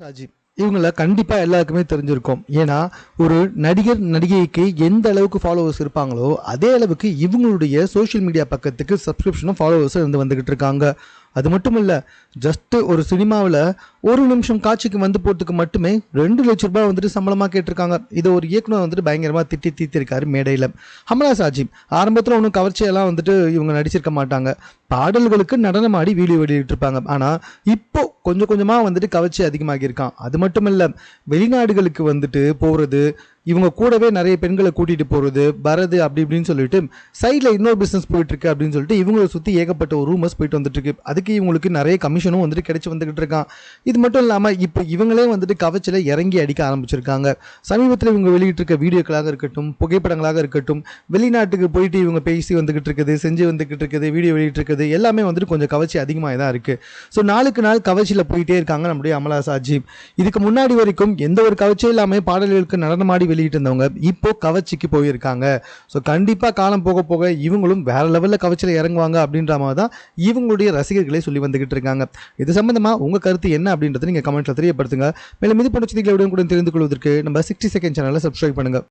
சாஜி இவங்கள கண்டிப்பாக எல்லாருக்குமே தெரிஞ்சிருக்கும். ஏன்னா ஒரு நடிகர் நடிகைக்கு எந்த அளவுக்கு ஃபாலோவர்ஸ் இருப்பாங்களோ அதே அளவுக்கு இவங்களுடைய சோஷியல் மீடியா பக்கத்துக்கு சப்ஸ்கிரிப்ஷனும் ஃபாலோவர்ஸும் இருந்து வந்துக்கிட்டு இருக்காங்க. அது மட்டும் இல்லை ஜஸ்ட்டு ஒரு சினிமாவில் ஒரு நிமிஷம் காட்சிக்கு வந்து போகிறதுக்கு மட்டுமே ரெண்டு லட்ச ரூபாய் வந்துட்டு சம்பளமாக கேட்டிருக்காங்க. இதை ஒரு இயக்குனர் வந்துட்டு பயங்கரமாக திட்டி தீர்த்திருக்காரு மேடையில். ஹமலா சாஜிப் ஆரம்பத்தில் ஒன்றும் கவர்ச்சியெல்லாம் வந்துட்டு இவங்க நடிச்சிருக்க மாட்டாங்க. பாடல்களுக்கு நடனம் ஆடி வீடியோ வெளியிட்டு இருப்பாங்க ஆனால் இப்போ கொஞ்சம் கொஞ்சமாக வந்துட்டு கவர்ச்சி அதிகமாகியிருக்கான். அது மட்டும் இல்லை வெளிநாடுகளுக்கு வந்துட்டு போகிறது இவங்க கூடவே நிறைய பெண்களை கூட்டிகிட்டு போகிறது வரது அப்படி இப்படின்னு சொல்லிட்டு சைடில் இன்னொரு பிஸ்னஸ் போயிட்டு இருக்கு அப்படின்னு சொல்லிட்டு இவங்களை சுற்றி ஏகப்பட்ட ஒரு ரூமர்ஸ் போயிட்டு வந்துட்டு இருக்கு அதுக்கு இவங்களுக்கு நிறைய கமிஷனும் வந்துட்டு கிடைச்சி வந்துகிட்டு இருக்கான். இது இது மட்டும் இல்லாமல் இப்போ இவங்களே வந்துட்டு கவச்சில் இறங்கி அடிக்க ஆரம்பிச்சிருக்காங்க. சமீபத்தில் இவங்க வெளியிட்டிருக்க வீடியோக்களாக இருக்கட்டும் புகைப்படங்களாக இருக்கட்டும் வெளிநாட்டுக்கு போயிட்டு இவங்க பேசி வந்துக்கிட்டு இருக்குது செஞ்சு வந்துக்கிட்டு இருக்குது வீடியோ வெளியிட்டிருக்குது எல்லாமே வந்துட்டு கொஞ்சம் கவர்ச்சி அதிகமாக தான் இருக்குது ஸோ நாளுக்கு நாள் கவர்ச்சியில் போயிட்டே இருக்காங்க நம்முடைய அமலா சாஜி. இதுக்கு முன்னாடி வரைக்கும் எந்த ஒரு கவர்ச்சியும் இல்லாமல் பாடல்களுக்கு நடனமாடி வெளியிட்டு இருந்தவங்க இப்போ கவர்ச்சிக்கு போயிருக்காங்க. ஸோ கண்டிப்பாக காலம் போக போக இவங்களும் வேறு லெவலில் கவர்ச்சியில் இறங்குவாங்க அப்படின்ற மாதிரி தான் இவங்களுடைய ரசிகர்களே சொல்லி வந்துக்கிட்டு இருக்காங்க. இது சம்மந்தமாக உங்கள் கருத்து என்ன அப்படின்றத நீங்கள் கமெண்ட்டில் தெரியப்படுத்துங்க. மேலும் இது போன்ற செய்திகளை உடனுக்குடன் தெரிந்து கொள்வதற்கு நம்ம சிக்ஸ்டி செகண்ட் சேனலை சப்ஸ்கிரைப் பண்ணுங்கள்